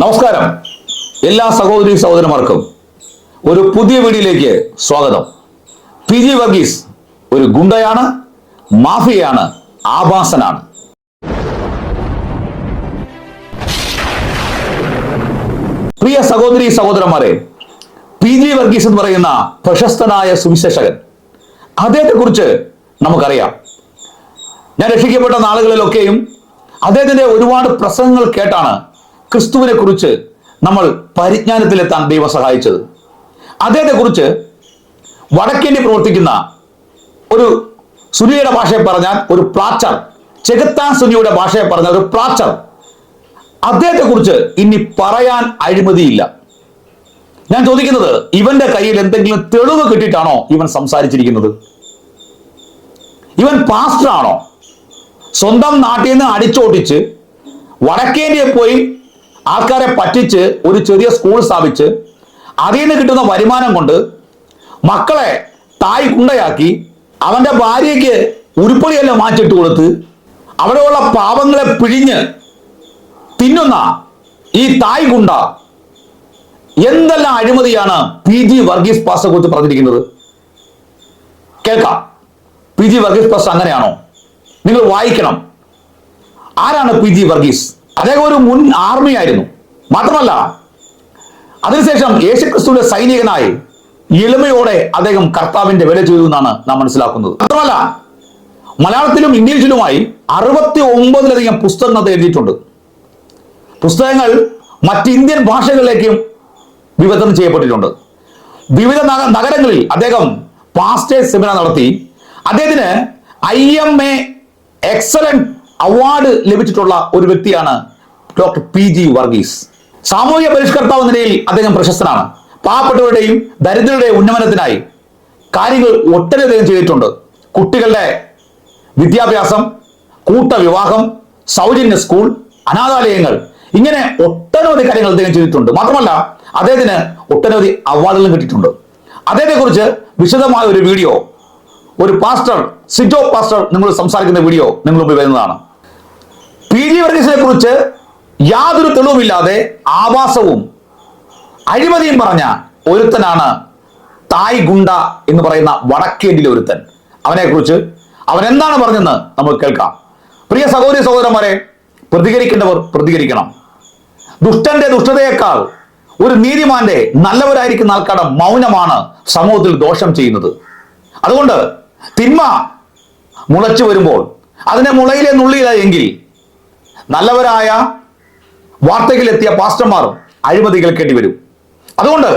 നമസ്കാരം. എല്ലാ സഹോദരി സഹോദരന്മാർക്കും ഒരു പുതിയ വീഡിയോയിലേക്ക് സ്വാഗതം. പി ജി വർഗീസ് ഒരു ഗുണ്ടയാണ് മാഫിയയാണ് ആഭാസനാണ്. പ്രിയ സഹോദരി സഹോദരന്മാരെ പി ജി വർഗീസ് എന്ന് പറയുന്ന പ്രശസ്തനായ സുവിശേഷകൻ അദ്ദേഹത്തെ കുറിച്ച് നമുക്കറിയാം. ഞാൻ രക്ഷിക്കപ്പെട്ട നാളുകളിലൊക്കെയും അദ്ദേഹത്തിന്റെ ഒരുപാട് പ്രസംഗങ്ങൾ കേട്ടാണ് ക്രിസ്തുവിനെ കുറിച്ച് നമ്മൾ പരിജ്ഞാനത്തിലെത്താൻ ദൈവം സഹായിച്ചത്. അദ്ദേഹത്തെ കുറിച്ച് വടക്കേണ്ടി പ്രവർത്തിക്കുന്ന ഒരു സുനിയുടെ ഭാഷയെ പറഞ്ഞാൽ ഒരു പ്ലാച്ചർ ചെകുത്താൻ സുനിയുടെ ഭാഷയെ പറഞ്ഞാൽ ഒരു പ്ലാച്ചർ അദ്ദേഹത്തെ കുറിച്ച് ഇനി പറയാൻ അഴിമതിയില്ല. ഞാൻ ചോദിക്കുന്നത് ഇവന്റെ കയ്യിൽ എന്തെങ്കിലും തെളിവ് കിട്ടിയിട്ടാണോ ഇവൻ സംസാരിച്ചിരിക്കുന്നത്? ഇവൻ പാസ്റ്റർ ആണോ സ്വന്തം നാട്ടിൽ നിന്ന് അടിച്ചോട്ടിച്ച് വടക്കേന്ത്യയിൽ പോയി ആൾക്കാരെ പറ്റിച്ച് ഒരു ചെറിയ സ്കൂൾ സ്ഥാപിച്ച് അതിൽ നിന്ന് കിട്ടുന്ന വരുമാനം കൊണ്ട് മക്കളെ തായ് കുണ്ടയാക്കി അവന്റെ ഭാര്യയ്ക്ക് ഉരുപ്പടിയെല്ലാം മാറ്റിട്ട് കൊടുത്ത് അവിടെയുള്ള പാവങ്ങളെ പിഴിഞ്ഞ് തിന്നുന്ന ഈ തായ് കുണ്ട എന്തെല്ലാം അഴിമതിയാണ് പി ജി വർഗീസ് പാസ്റ്ററെ കുറിച്ച് പറഞ്ഞിരിക്കുന്നത്? കേൾക്കാം. പി ജി വർഗീസ് പാസ്റ്റർ അങ്ങനെയാണോ? നിങ്ങൾ വായിക്കണം. ആരാണ് പി ജി വർഗീസ്? അദ്ദേഹം ഒരു മുൻ ആർമി ആയിരുന്നു. മാത്രമല്ല അതിനുശേഷം യേശുക്രിസ്തുവിന്റെ സൈനികനായി എളിമയോടെ അദ്ദേഹം കർത്താവിന്റെ വില ചെയ്തു എന്നാണ് നാം മനസ്സിലാക്കുന്നത്. മാത്രമല്ല മലയാളത്തിലും ഇംഗ്ലീഷിലുമായി അറുപത്തി ഒമ്പതിലധികം പുസ്തകങ്ങൾ എഴുതിയിട്ടുണ്ട്. പുസ്തകങ്ങൾ മറ്റ് ഇന്ത്യൻ ഭാഷകളിലേക്കും വിവർത്തനം ചെയ്യപ്പെട്ടിട്ടുണ്ട്. വിവിധ നഗ- നഗരങ്ങളിൽ അദ്ദേഹം പാസ്റ്റേഴ്സ് സെമിനാർ നടത്തി. അദ്ദേഹത്തിന് I M A excellent award ലഭിച്ചിട്ടുള്ള ഒരു വ്യക്തിയാണ് ഡോക്ടർ പി ജി വർഗീസ്. സാമൂഹിക പരിഷ്കർത്താവ് നിലയിൽ അദ്ദേഹം പ്രശസ്തനാണ്. പാവപ്പെട്ടവരുടെയും ദരിദ്രരുടെയും ഉന്നമനത്തിനായി കാര്യങ്ങൾ ഒട്ടനവധി അദ്ദേഹം ചെയ്തിട്ടുണ്ട്. കുട്ടികളുടെ വിദ്യാഭ്യാസം കൂട്ടവിവാഹം സൗജന്യ സ്കൂൾ അനാഥാലയങ്ങൾ ഇങ്ങനെ ഒട്ടനവധി കാര്യങ്ങൾ അദ്ദേഹം ചെയ്തിട്ടുണ്ട്. മാത്രമല്ല അദ്ദേഹത്തിന് ഒട്ടനവധി അവാർഡുകളും കിട്ടിയിട്ടുണ്ട്. അദ്ദേഹത്തെ കുറിച്ച് വിശദമായ ഒരു വീഡിയോ ഒരു പാസ്റ്റർ സിജോ പാസ്റ്റർ നിങ്ങൾ സംസാരിക്കുന്ന വീഡിയോ നിങ്ങൾ മുമ്പിൽ വരുന്നതാണ്. പി ജി വർഗീസിനെ കുറിച്ച് യാതൊരു തെളിവുമില്ലാതെ ആവാസവും അഴിമതിയും പറഞ്ഞ ഒരുത്തനാണ് തായ് ഗുണ്ട എന്ന് പറയുന്ന വടക്കേന്ത്യയിലെ ഒരുത്തൻ. അവനെ കുറിച്ച് അവൻ എന്താണ് പറഞ്ഞെന്ന് നമുക്ക് കേൾക്കാം. പ്രിയ സഹോദരി സഹോദരന്മാരെ പ്രതികരിക്കേണ്ടവർ പ്രതികരിക്കണം. ദുഷ്ടന്റെ ദുഷ്ടതയേക്കാൾ ഒരു നീതിമാന്റെ നല്ലവരായിരിക്കുന്ന ആൾക്കാരുടെ മൗനമാണ് സമൂഹത്തിൽ ദോഷം ചെയ്യുന്നത്. അതുകൊണ്ട് തിന്മ മുളച്ചു വരുമ്പോൾ അതിനെ മുളയിലെ നുള്ളിയില്ല എങ്കിൽ നല്ലവരായ വാർത്തകളിലെത്തിയ പാസ്റ്റർമാർ അഴിമതി കേൾക്കേണ്ടി വരും അതുകൊണ്ട്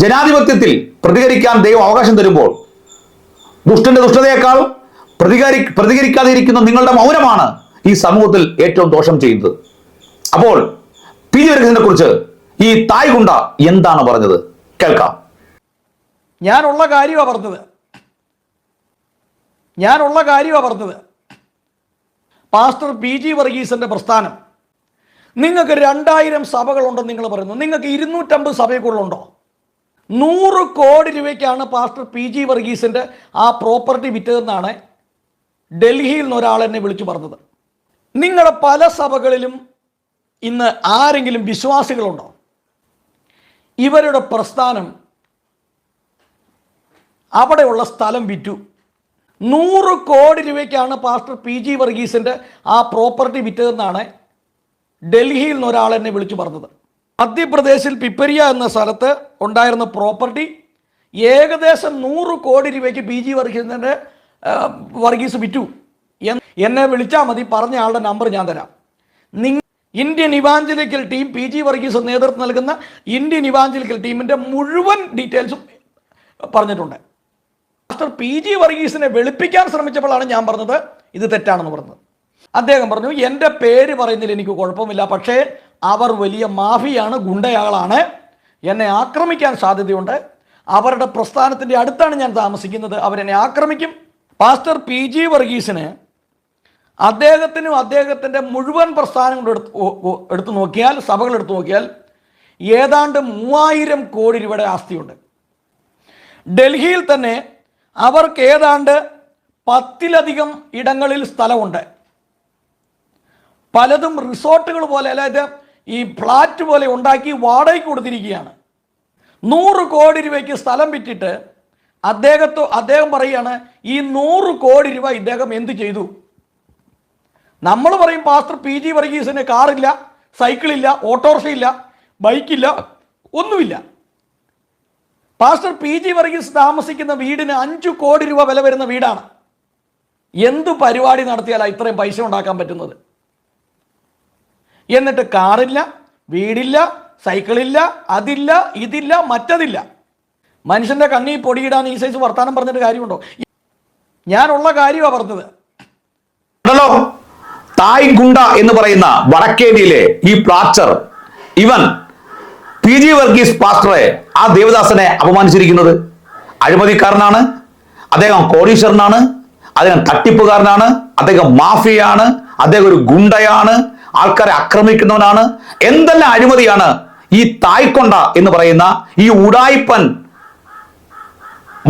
ജനാധിപത്യത്തിൽ പ്രതികരിക്കാൻ ദൈവം അവകാശം തരുമ്പോൾ ദുഷ്ടന്റെ ദുഷ്ടതയേക്കാൾ പ്രതികരി പ്രതികരിക്കാതിരിക്കുന്ന നിങ്ങളുടെ മൗനമാണ് ഈ സമൂഹത്തിൽ ഏറ്റവും ദോഷം ചെയ്യുന്നത്. അപ്പോൾ പി ജി വരുന്നതിനെ കുറിച്ച് ഈ തായ് ഗുണ്ട എന്താണ് പറഞ്ഞത്? കേൾക്കാം. ഞാനുള്ള കാര്യമാണ് പറഞ്ഞത്. ഞാനുള്ള കാര്യമാണ് പറഞ്ഞത്. പാസ്റ്റർ പി ജി വർഗീസിന്റെ പ്രസ്ഥാനം. നിങ്ങൾക്ക് രണ്ടായിരം സഭകളുണ്ടെന്ന് നിങ്ങൾ പറയുന്നു. നിങ്ങൾക്ക് ഇരുന്നൂറ്റമ്പത് സഭയെക്കുള്ളുണ്ടോ? നൂറ് കോടി രൂപയ്ക്കാണ് പാസ്റ്റർ പി ജി വർഗീസിന്റെ ആ പ്രോപ്പർട്ടി വിറ്റതെന്നാണ് ഡൽഹിയിൽ നിന്ന് ഒരാൾ എന്നെ വിളിച്ചു പറഞ്ഞത്. നിങ്ങളുടെ പല സഭകളിലും ഇന്ന് ആരെങ്കിലും വിശ്വാസികളുണ്ടോ? ഇവരുടെ പ്രസ്ഥാനം അവിടെയുള്ള സ്ഥലം വിറ്റു. നൂറ് കോടി രൂപയ്ക്കാണ് പാസ്റ്റർ പി ജി വർഗീസിന്റെ ആ പ്രോപ്പർട്ടി വിറ്റതെന്നാണ് ഡൽഹിയിൽ നിന്ന് ഒരാൾ എന്നെ വിളിച്ചു പറഞ്ഞത്. മധ്യപ്രദേശിൽ പിപ്പരിയ എന്ന സ്ഥലത്ത് ഉണ്ടായിരുന്ന പ്രോപ്പർട്ടി ഏകദേശം നൂറ് കോടി രൂപയ്ക്ക് പി ജി വർഗീസിന്റെ വർഗീസ് വിറ്റു. എന്നെ വിളിച്ചാൽ മതി പറഞ്ഞ ആളുടെ നമ്പർ ഞാൻ തരാം. നിങ്ങൾ Indian evangelical team P G Varghese നേതൃത്വം നൽകുന്ന ഇന്ത്യൻ ഇവാഞ്ചലിക്കൽ ടീമിന്റെ മുഴുവൻ ഡീറ്റെയിൽസും പറഞ്ഞിട്ടുണ്ട്. മാസ്റ്റർ പി ജി വർഗീസിനെ വെളുപ്പിക്കാൻ ശ്രമിച്ചപ്പോഴാണ് ഞാൻ പറഞ്ഞത് ഇത് തെറ്റാണെന്ന് പറഞ്ഞത്. അദ്ദേഹം പറഞ്ഞു എന്റെ പേര് പറയുന്നതിൽ എനിക്ക് കുഴപ്പമില്ല പക്ഷേ അവർ വലിയ മാഫിയാണ് ഗുണ്ടയാളാണ്. എന്നെ ആക്രമിക്കാൻ സാധ്യതയുണ്ട്. അവരുടെ പ്രസ്ഥാനത്തിന്റെ അടുത്താണ് ഞാൻ താമസിക്കുന്നത്. അവരെന്നെ ആക്രമിക്കും. പാസ്റ്റർ പി ജി വർഗീസിന് അദ്ദേഹത്തിനും അദ്ദേഹത്തിന്റെ മുഴുവൻ പ്രസ്ഥാനങ്ങളും എടുത്ത് എടുത്തു നോക്കിയാൽ സഭകൾ എടുത്തു നോക്കിയാൽ ഏതാണ്ട് മൂവായിരം കോടി രൂപയുടെ ആസ്തിയുണ്ട്. ഡൽഹിയിൽ തന്നെ അവർക്ക് ഏതാണ്ട് പത്തിലധികം ഇടങ്ങളിൽ സ്ഥലമുണ്ട്. പലതും റിസോർട്ടുകൾ പോലെ അതായത് ഈ ഫ്ലാറ്റ് പോലെ ഉണ്ടാക്കി വാടകയ്ക്ക് കൊടുത്തിരിക്കുകയാണ്. നൂറ് കോടി രൂപയ്ക്ക് സ്ഥലം വിറ്റിട്ട് അദ്ദേഹത്തോ അദ്ദേഹം പറയുകയാണ് ഈ നൂറ് കോടി രൂപ ഇദ്ദേഹം എന്ത് ചെയ്തു? നമ്മൾ പറയും പാസ്റ്റർ പി ജി വർഗീസിന് കാറില്ല സൈക്കിളില്ല ഓട്ടോറിക്ഷയില്ല ബൈക്കില്ല ഒന്നുമില്ല. പാസ്റ്റർ പി ജി വർഗീസ് താമസിക്കുന്ന വീടിന് അഞ്ചു കോടി രൂപ വില വരുന്ന വീടാണ്. എന്തു പരിപാടി നടത്തിയാലാണ് ഇത്രയും പൈസ ഉണ്ടാക്കാൻ പറ്റുന്നത്? എന്നിട്ട് കാറില്ല വീടില്ല സൈക്കിളില്ല അതില്ല ഇതില്ല മറ്റതില്ല. മനുഷ്യന്റെ കണ്ണി പൊടിയിടാൻ ഈ സൈസ് വർത്താനം പറഞ്ഞിട്ട് കാര്യമുണ്ടോ? ഞാനുള്ള കാര്യമാണ് പറഞ്ഞത്. ഹലോ തായ് ഗുണ്ട എന്ന് പറയുന്ന വടക്കേന്ത്യയിലെ ഈ പ്ലാച്ചർ ഇവൻ പി ജി വർഗീസ് പാസ്റ്ററെ ആ ദേവദാസനെ അപമാനിച്ചിരിക്കുന്നത്. അഴിമതിക്കാരനാണ് അദ്ദേഹം കോടീശ്വരനാണ് അദ്ദേഹം തട്ടിപ്പുകാരനാണ് അദ്ദേഹം മാഫിയാണ് അദ്ദേഹം ഒരു ഗുണ്ടയാണ് ആൾക്കാരെ ആക്രമിക്കുന്നവനാണ്. എന്തെല്ലാം അഴിമതിയാണ് ഈ തായ്ക്കൊണ്ട എന്ന് പറയുന്ന ഈ ഉടായിപ്പൻ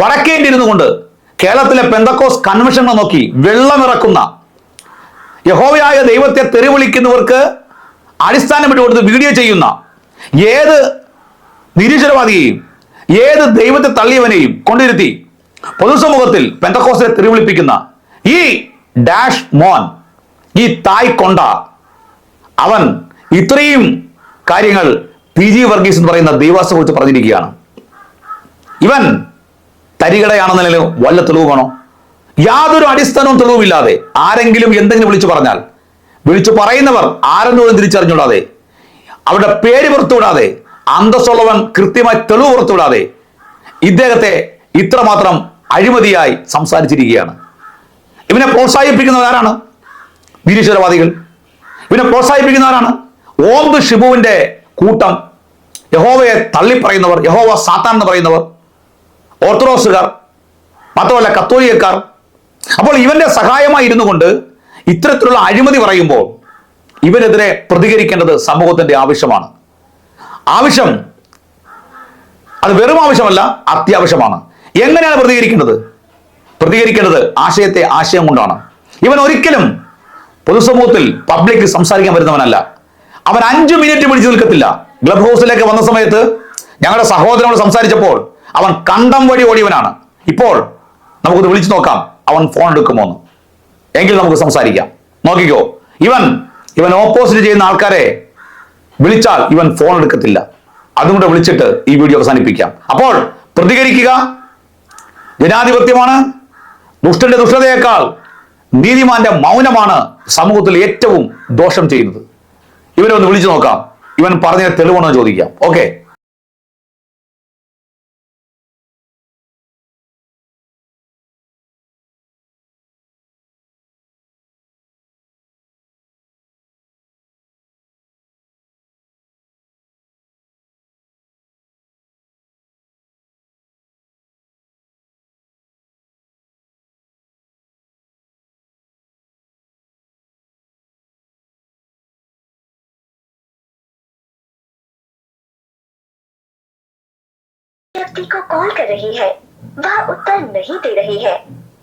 വടക്കേണ്ടിരുന്നു കൊണ്ട് കേരളത്തിലെ പെന്തക്കോസ് കൺവെൻഷനെ നോക്കി വെള്ളമിറക്കുന്ന യഹോവയായ ദൈവത്തെ തെറിവിളിക്കുന്നവർക്ക് അടിസ്ഥാനം കൊടുത്ത് വീഡിയോ ചെയ്യുന്ന ഏത് നിരീശ്വരവാദിയെയും ഏത് ദൈവത്തെ തള്ളിയവനെയും കൊണ്ടിരുത്തി പൊതുസമൂഹത്തിൽ പെന്തക്കോസിനെ തെറിവിളിപ്പിക്കുന്ന ഈ ഡാഷ് മോൻ ഈ തായ് കൊണ്ട അവൻ ഇത്രയും കാര്യങ്ങൾ പി ജി വർഗീസ് എന്ന് പറയുന്ന ദൈവാസ കുറിച്ച് പറഞ്ഞിരിക്കുകയാണ്. ഇവൻ തരികടയാണെന്ന നിലയിൽ വല്ല തെളിവ് വേണോ? യാതൊരു അടിസ്ഥാനവും തെളിവുമില്ലാതെ ആരെങ്കിലും എന്തെങ്കിലും വിളിച്ചു പറഞ്ഞാൽ വിളിച്ചു പറയുന്നവർ ആരെന്നോടും തിരിച്ചറിഞ്ഞുകൂടാതെ അവരുടെ പേര് പുറത്തുവിടാതെ അന്തസ്സുള്ളവൻ കൃത്യമായി തെളിവ് പുറത്തുവിടാതെ ഇദ്ദേഹത്തെ ഇത്രമാത്രം അഴിമതിയായി സംസാരിച്ചിരിക്കുകയാണ്. ഇവനെ പ്രോത്സാഹിപ്പിക്കുന്നവർ ആരാണ്? നിരീശ്വരവാദികൾ ഇവനെ പ്രോത്സാഹിപ്പിക്കുന്നവരാണ് ഓന്ത് ഷിബുവിന്റെ കൂട്ടം. യഹോവയെ തള്ളിപ്പറയുന്നവർ യഹോവ സാത്താൻ എന്ന് പറയുന്നവർ ഓർത്തഡോക്സുകാർ മാത്രമല്ല കത്തോലിക്കാർ അപ്പോൾ ഇവന്റെ സഹായമായി ഇരുന്നു കൊണ്ട് ഇത്തരത്തിലുള്ള അഴിമതി പറയുമ്പോൾ ഇവനെതിരെ പ്രതികരിക്കേണ്ടത് സമൂഹത്തിന്റെ ആവശ്യമാണ്. ആവശ്യം അത് വെറും ആവശ്യമല്ല അത്യാവശ്യമാണ്. എങ്ങനെയാണ് പ്രതികരിക്കേണ്ടത്? പ്രതികരിക്കേണ്ടത് ആശയത്തെ ആശയം കൊണ്ടാണ്. ഇവൻ ഒരിക്കലും പൊതുസമൂഹത്തിൽ പബ്ലിക് സംസാരിക്കാൻ വരുന്നവനല്ല. അവൻ അഞ്ചു മിനിറ്റ് പിടിച്ചു നിൽക്കത്തില്ല. ക്ലബ് ഹൗസിലേക്ക് വന്ന സമയത്ത് ഞങ്ങളുടെ സഹോദരനോട് സംസാരിച്ചപ്പോൾ അവൻ കണ്ടം വഴി ഓടിയവനാണ്. ഇപ്പോൾ നമുക്കൊന്ന് വിളിച്ചു നോക്കാം. അവൻ ഫോൺ എടുക്കുമോ എന്ന്. എങ്കിൽ നമുക്ക് സംസാരിക്കാം. നോക്കിക്കോ. ഇവൻ ഇവൻ ഓപ്പോസിറ്റ് ചെയ്യുന്ന ആൾക്കാരെ വിളിച്ചാൽ ഇവൻ ഫോൺ എടുക്കത്തില്ല. അതും കൂടെ വിളിച്ചിട്ട് ഈ വീഡിയോ അവസാനിപ്പിക്കാം. അപ്പോൾ പ്രതികരിക്കുക. ജനാധിപത്യമാണ്. ദുഷ്ടന്റെ ദുഷ്ടതയേക്കാൾ നീതിമാന്റെ മൗനമാണ് സമൂഹത്തിൽ ഏറ്റവും ദോഷം ചെയ്യുന്നത്. ഇവനെ ഒന്ന് വിളിച്ചു നോക്കാം. ഇവൻ പറഞ്ഞ തെളിവാണോ ചോദിക്കാം. ഓക്കെ व्यक्ति को कॉल कर रही है वह उत्तर नहीं दे रही है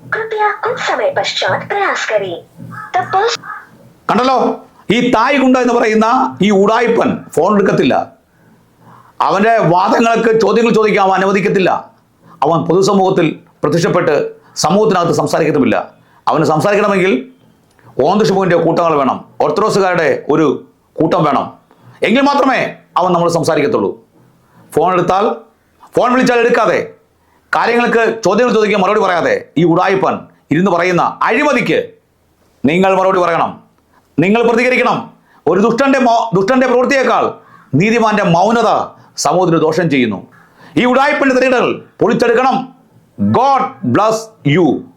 कृपया कुछ समय पश्चात प्रयास करें द पर्सन കണ്ടല്ലോ ഈ തായ് ഗുണ്ട എന്ന് പറയുന്ന ഈ ഉടായിപ്പൻ ഫോൺ എടുക്കത്തില്ല അവന്റെ വാദങ്ങൾക്ക് ചോദ്യങ്ങൾ ചോദിക്കാൻ അവൻ അനുവദിക്കത്തില്ല അവൻ പൊതുസമൂഹത്തിൽ പ്രത്യക്ഷപ്പെട്ട് സമൂഹത്തിനകത്ത് സംസാരിക്കത്തുമില്ല അവന് സംസാരിക്കണമെങ്കിൽ ഓന്തഷുബുവിൻ്റെ കൂട്ടങ്ങൾ വേണം ഓർത്തഡോക്സുകാരുടെ ഒരു കൂട്ടം വേണം എങ്കിൽ മാത്രമേ അവൻ നമ്മൾ സംസാരിക്കത്തുള്ളൂ ഫോൺ എടുത്താൽ ഫോൺ വിളിച്ചാൽ എടുക്കാതെ. കാര്യങ്ങൾക്ക് ചോദ്യങ്ങൾ ചോദിക്കാൻ മറുപടി പറയാതെ ഈ ഉടായിപ്പൻ ഇരുന്ന് പറയുന്ന അഴിമതിക്ക് നിങ്ങൾ മറുപടി പറയണം. നിങ്ങൾ പ്രതികരിക്കണം. ഒരു ദുഷ്ടന്റെ ദുഷ്ടന്റെ പ്രവൃത്തിയേക്കാൾ നീതിമാന്റെ മൗനത സമൂഹത്തിന് ദോഷം ചെയ്യുന്നു. ഈ ഉടായ്പന്റെ തിരകൾ പൊളിച്ചെടുക്കണം. God bless U.